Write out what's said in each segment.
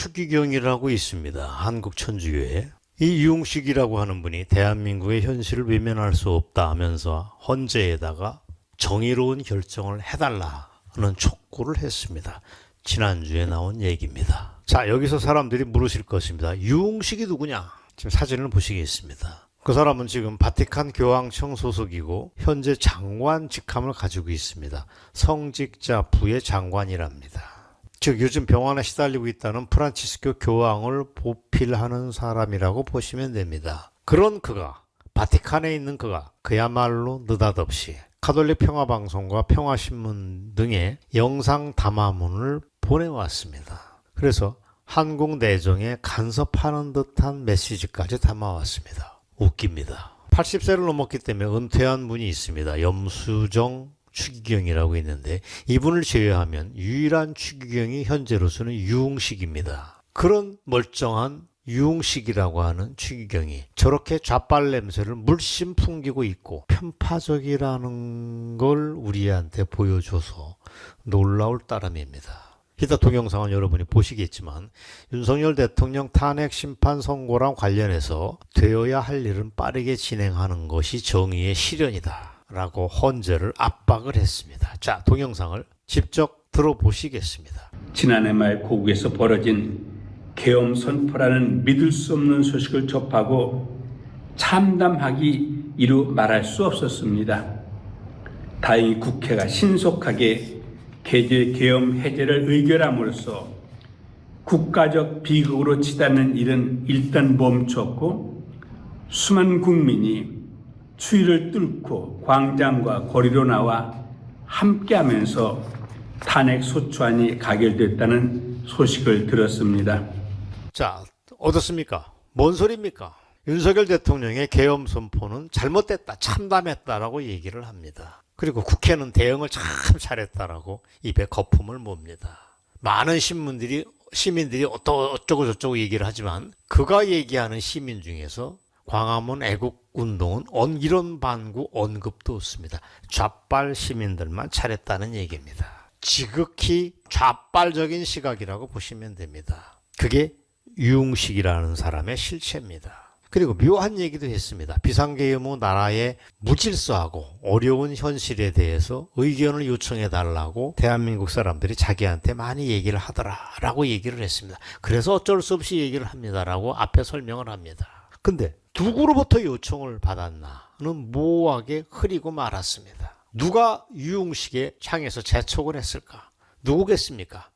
추기경이라고 있습니다. 한국 천주교에. 이 유흥식이라고 하는 분이 대한민국의 현실을 외면할 수 없다 하면서 헌재에다가 정의로운 결정을 해달라는 촉구를 했습니다. 지난주에 나온 얘기입니다. 자, 여기서 사람들이 물으실 것입니다. 유흥식이 누구냐? 지금 사진을 보시겠습니다. 그 사람은 지금 바티칸 교황청 소속이고 현재 장관 직함을 가지고 있습니다. 성직자 부의 장관이랍니다. 즉 요즘 병원에 시달리고 있다는 프란치스코 교황을 보필하는 사람이라고 보시면 됩니다. 그런 그가 바티칸에 있는 그가 그야말로 느닷없이 카톨릭 평화방송과 평화신문 등의 영상 담화문을 보내왔습니다. 그래서 한국 내정에 간섭하는 듯한 메시지까지 담아왔습니다. 웃깁니다. 80세를 넘었기 때문에 은퇴한 분이 있습니다. 염수정 추기경이라고 있는데 이분을 제외하면 유일한 추기경이 현재로서는 유흥식입니다. 그런 멀쩡한 유흥식이라고 하는 추기경이 저렇게 좌빨 냄새를 물씬 풍기고 있고 편파적이라는 걸 우리한테 보여줘서 놀라울 따름입니다. 이따 동영상은 여러분이 보시겠지만 윤석열 대통령 탄핵 심판 선고랑 관련해서 되어야 할 일은 빠르게 진행하는 것이 정의의 실현이다. 라고 헌재를 압박을 했습니다. 자, 동영상을 직접 들어보시겠습니다. 지난해 말 고국에서 벌어진 계엄 선포라는 믿을 수 없는 소식을 접하고 참담하기 이루 말할 수 없었습니다. 다행히 국회가 신속하게 개제 계엄 해제를 의결함으로써 국가적 비극으로 치닫는 일은 일단 멈췄고 수많은 국민이 추위를 뚫고 광장과 거리로 나와 함께하면서 탄핵 소추안이 가결됐다는 소식을 들었습니다. 자, 어떻습니까? 뭔 소리입니까? 윤석열 대통령의 계엄 선포는 잘못됐다, 참담했다라고 얘기를 합니다. 그리고 국회는 대응을 참 잘했다라고 입에 거품을 몹니다. 많은 신문들이 시민들이 어쩌고 저쩌고 얘기를 하지만 그가 얘기하는 시민 중에서 광화문 애국 운동은 언 이런 반구 언급도 없습니다. 좌빨 시민들만 잘했다는 얘기입니다. 지극히 좌빨적인 시각이라고 보시면 됩니다. 그게 유흥식이라는 사람의 실체입니다. 그리고 묘한 얘기도 했습니다. 비상계엄 후 나라의 무질서하고 어려운 현실에 대해서 의견을 요청해 달라고 대한민국 사람들이 자기한테 많이 얘기를 하더라라고 얘기를 했습니다. 그래서 어쩔 수 없이 얘기를 합니다라고 앞에 설명을 합니다. 근데 누구로부터 요청을 받았나는 모호하게 흐리고 말았습니다. 누가 유흥식에 향해서 재촉을 했을까? 누구겠습니까?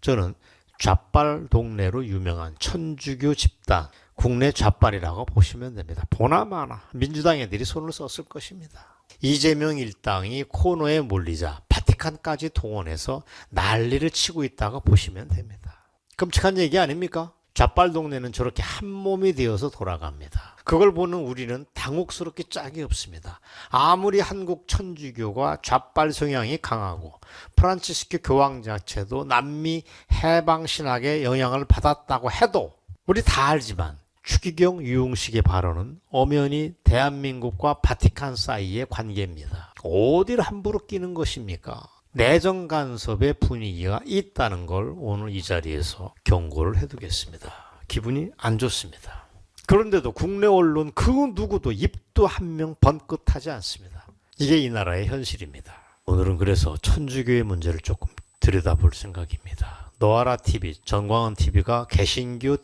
저는 좌빨 동네로 유명한 천주교 집단 국내 좌빨이라고 보시면 됩니다. 보나마나 민주당 애들이 손을 썼을 것입니다. 이재명 일당이 코너에 몰리자 바티칸까지 동원해서 난리를 치고 있다고 보시면 됩니다. 끔찍한 얘기 아닙니까? 좌빨 동네는 저렇게 한 몸이 되어서 돌아갑니다. 그걸 보는 우리는 당혹스럽게 짝이 없습니다. 아무리 한국 천주교가 좌빨 성향이 강하고 프란치스코 교황 자체도 남미 해방 신학의 영향을 받았다고 해도 우리 다 알지만 추기경 유흥식의 발언은 엄연히 대한민국과 바티칸 사이의 관계입니다. 어디를 함부로 끼는 것입니까? 내정 간섭의 분위기가 있다는 걸 오늘 이 자리에서 경고를 해두겠습니다. 기분이 안 좋습니다. 그런데도 국내 언론 그 누구도 입도 한 명 번긋하지 않습니다. 이게 이 나라의 현실입니다. 오늘은 그래서 천주교의 문제를 조금 들여다볼 생각입니다. 노아라 TV, 전광훈 TV가 개신교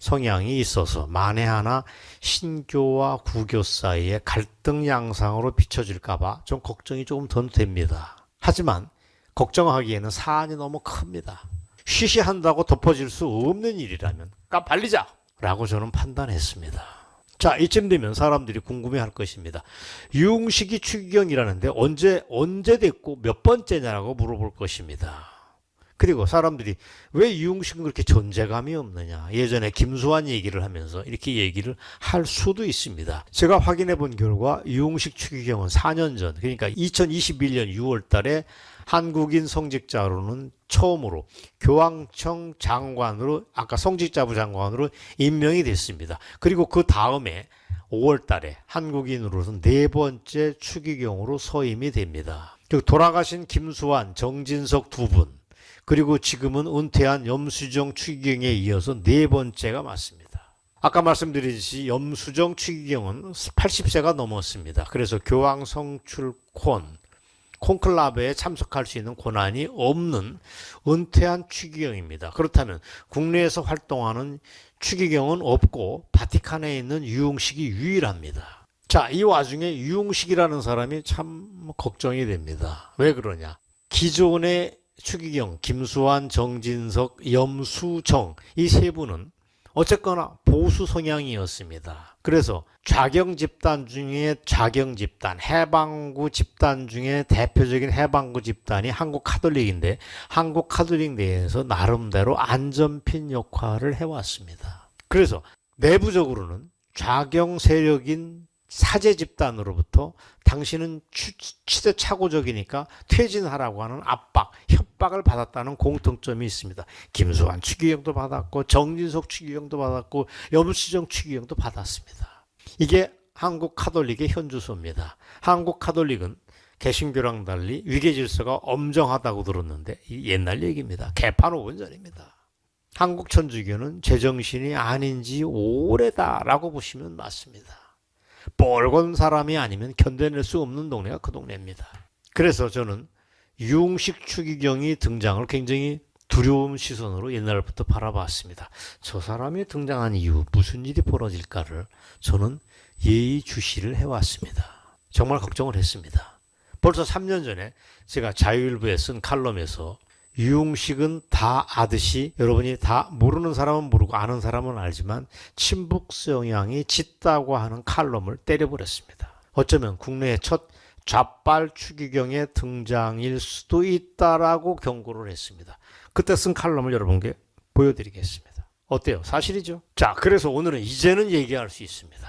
성향이 있어서 만에 하나 신교와 구교 사이에 갈등 양상으로 비춰질까봐 좀 걱정이 조금 더 됩니다. 하지만 걱정하기에는 사안이 너무 큽니다. 쉬쉬한다고 덮어질 수 없는 일이라면 까발리자! 라고 저는 판단했습니다. 자, 이쯤 되면 사람들이 궁금해 할 것입니다. 유흥식이 추기경이라는데 언제, 언제 됐고 몇 번째냐라고 물어볼 것입니다. 그리고 사람들이 왜 유흥식은 그렇게 존재감이 없느냐. 예전에 김수환 얘기를 하면서 이렇게 얘기를 할 수도 있습니다. 제가 확인해 본 결과 유흥식 추기경은 4년 전, 그러니까 2021년 6월 달에 한국인 성직자로는 처음으로 교황청 장관으로, 아까 성직자부 장관으로 임명이 됐습니다. 그리고 그 다음에 5월 달에 한국인으로서 네 번째 추기경으로 서임이 됩니다. 그리고 돌아가신 김수환, 정진석 두 분, 그리고 지금은 은퇴한 염수정 추기경에 이어서 네 번째가 맞습니다. 아까 말씀드렸듯이 염수정 추기경은 80세가 넘었습니다. 그래서 교황 성출콘 콘클라베에 참석할 수 있는 권한이 없는 은퇴한 추기경입니다. 그렇다면 국내에서 활동하는 추기경은 없고 바티칸에 있는 유흥식이 유일합니다. 자, 이 와중에 유흥식이라는 사람이 참 걱정이 됩니다. 왜 그러냐? 기존의 추기경, 김수환, 정진석, 염수정 이 세 분은 어쨌거나 보수 성향이었습니다. 그래서 좌경 집단 중에 좌경 집단, 해방구 집단 중에 대표적인 해방구 집단이 한국 카톨릭인데 한국 카톨릭 내에서 나름대로 안전핀 역할을 해왔습니다. 그래서 내부적으로는 좌경 세력인 사제 집단으로부터 당신은 취, 취대 착오적이니까 퇴진하라고 하는 압박, 협박을 받았다는 공통점이 있습니다. 김수환 추기경도 받았고 정진석 추기경도 받았고 염수정 추기경도 받았습니다. 이게 한국 카톨릭의 현주소입니다. 한국 카톨릭은 개신교랑 달리 위계 질서가 엄정하다고 들었는데 이 옛날 얘기입니다. 개판 5분 전입니다. 한국 천주교는 제정신이 아닌 지 오래다라고 보시면 맞습니다. 뻘건 사람이 아니면 견뎌낼 수 없는 동네가 그 동네입니다. 그래서 저는 유흥식 추기경이 등장을 굉장히 두려운 시선으로 옛날부터 바라봤습니다. 저 사람이 등장한 이후 무슨 일이 벌어질까를 저는 예의주시를 해왔습니다. 정말 걱정을 했습니다. 벌써 3년 전에 제가 자유일보에 쓴 칼럼에서 유흥식은 다 아듯이 여러분이 다 모르는 사람은 모르고 아는 사람은 알지만 친북 성향이 짙다고 하는 칼럼을 때려버렸습니다. 어쩌면 국내의 첫 좌빨 추기경의 등장일 수도 있다라고 경고를 했습니다. 그때 쓴 칼럼을 여러분께 보여드리겠습니다. 어때요? 사실이죠? 자, 그래서 오늘은 이제는 얘기할 수 있습니다.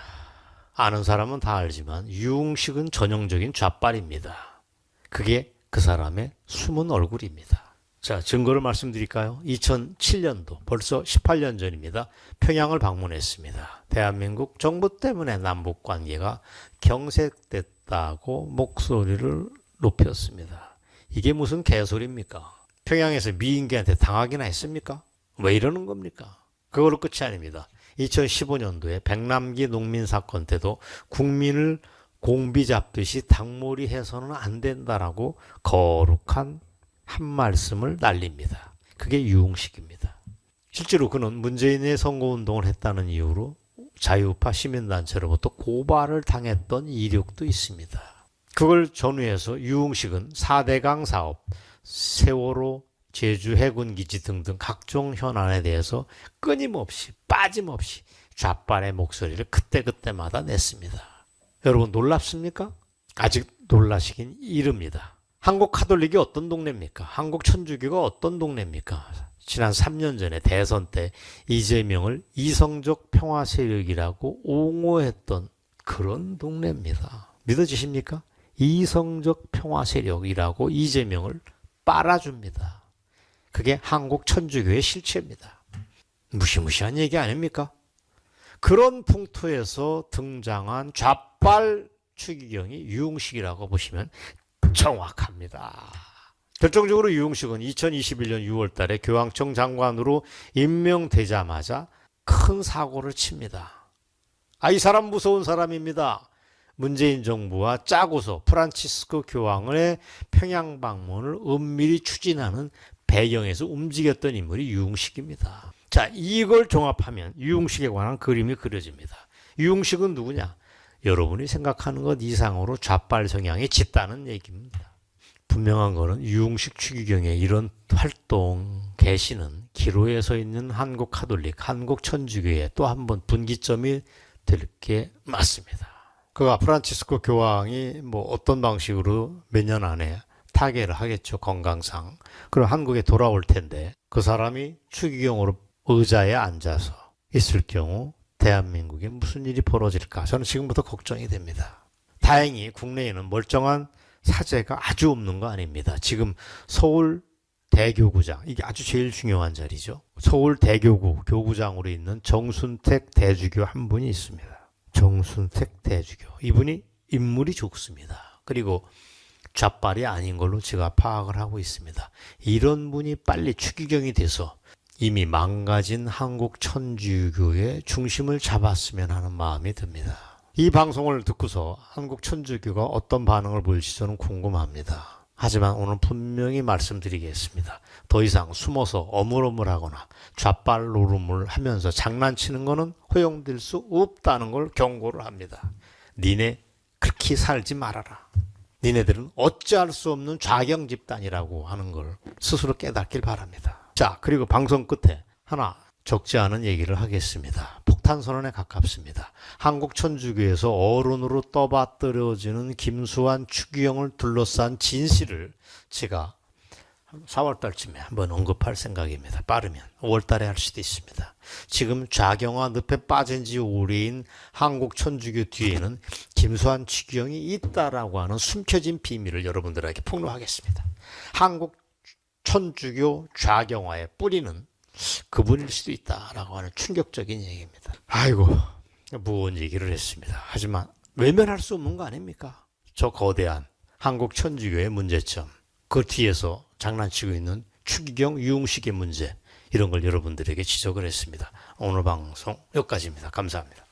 아는 사람은 다 알지만 유흥식은 전형적인 좌빨입니다. 그게 그 사람의 숨은 얼굴입니다. 자, 증거를 말씀드릴까요? 2007년도, 벌써 18년 전입니다. 평양을 방문했습니다. 대한민국 정부 때문에 남북 관계가 경색됐다고 목소리를 높였습니다. 이게 무슨 개소리입니까? 평양에서 미인계한테 당하기나 했습니까? 왜 이러는 겁니까? 그걸로 끝이 아닙니다. 2015년도에 백남기 농민 사건 때도 국민을 공비 잡듯이 닭몰이 해서는 안 된다라고 거룩한 한 말씀을 날립니다. 그게 유흥식입니다. 실제로 그는 문재인의 선거운동을 했다는 이유로 자유파 시민단체로부터 고발을 당했던 이력도 있습니다. 그걸 전후해서 유흥식은 4대강 사업, 세월호, 제주 해군기지 등등 각종 현안에 대해서 끊임없이 빠짐없이 좌빨의 목소리를 그때그때마다 냈습니다. 여러분 놀랍습니까? 아직 놀라시긴 이릅니다. 한국 카톨릭이 어떤 동네입니까? 한국 천주교가 어떤 동네입니까? 지난 3년 전에 대선 때 이재명을 이성적 평화 세력이라고 옹호했던 그런 동네입니다. 믿어지십니까? 이성적 평화 세력이라고 이재명을 빨아줍니다. 그게 한국 천주교의 실체입니다. 무시무시한 얘기 아닙니까? 그런 풍토에서 등장한 좌빨 추기경이 유흥식이라고 보시면 정확합니다. 결정적으로 유흥식은 2021년 6월 달에 교황청 장관으로 임명되자마자 큰 사고를 칩니다. 아, 이 사람 무서운 사람입니다. 문재인 정부와 짜고서 프란치스코 교황의 평양 방문을 은밀히 추진하는 배경에서 움직였던 인물이 유흥식입니다. 자, 이걸 종합하면 유흥식에 관한 그림이 그려집니다. 유흥식은 누구냐? 여러분이 생각하는 것 이상으로 좌빨 성향이 짙다는 얘기입니다. 분명한 것은 유흥식 추기경의 이런 활동 개시는 기로에 서 있는 한국 카톨릭, 한국 천주교의 또 한 번 분기점이 될 게 맞습니다. 그가 프란치스코 교황이 뭐 어떤 방식으로 몇 년 안에 타계를 하겠죠 건강상. 그럼 한국에 돌아올 텐데 그 사람이 추기경으로 의자에 앉아서 있을 경우 대한민국에 무슨 일이 벌어질까 저는 지금부터 걱정이 됩니다. 다행히 국내에는 멀쩡한 사제가 아주 없는 거 아닙니다. 지금 서울 대교구장 이게 아주 제일 중요한 자리죠. 서울 대교구 교구장으로 있는 정순택 대주교 한 분이 있습니다. 정순택 대주교 이분이 인물이 좋습니다. 그리고 좌빨이 아닌 걸로 제가 파악을 하고 있습니다. 이런 분이 빨리 추기경이 돼서 이미 망가진 한국 천주교의 중심을 잡았으면 하는 마음이 듭니다. 이 방송을 듣고서 한국 천주교가 어떤 반응을 보일지 저는 궁금합니다. 하지만 오늘 분명히 말씀드리겠습니다. 더 이상 숨어서 어물어물하거나 좌빨 노름을 하면서 장난치는 것은 허용될 수 없다는 걸 경고를 합니다. 니네 그렇게 살지 말아라. 니네들은 어찌할 수 없는 좌경 집단이라고 하는 걸 스스로 깨닫길 바랍니다. 자, 그리고 방송 끝에 하나 적지 않은 얘기를 하겠습니다. 폭탄 선언에 가깝습니다. 한국 천주교에서 어른으로 떠받들어지는 김수환 추기영을 둘러싼 진실을 제가 4월 달쯤에 한번 언급할 생각입니다. 빠르면 5월 달에 할 수도 있습니다. 지금 좌경화 늪에 빠진 지 오래인 한국 천주교 뒤에는 김수환 추기영이 있다라고 하는 숨겨진 비밀을 여러분들에게 폭로하겠습니다. 한국 천주교 좌경화의 뿌리는 그분일 수도 있다라고 하는 충격적인 얘기입니다. 아이고, 무언 얘기를 했습니다. 하지만 외면할 수 없는 거 아닙니까? 저 거대한 한국 천주교의 문제점, 그 뒤에서 장난치고 있는 추기경 유흥식의 문제, 이런 걸 여러분들에게 지적을 했습니다. 오늘 방송 여기까지입니다. 감사합니다.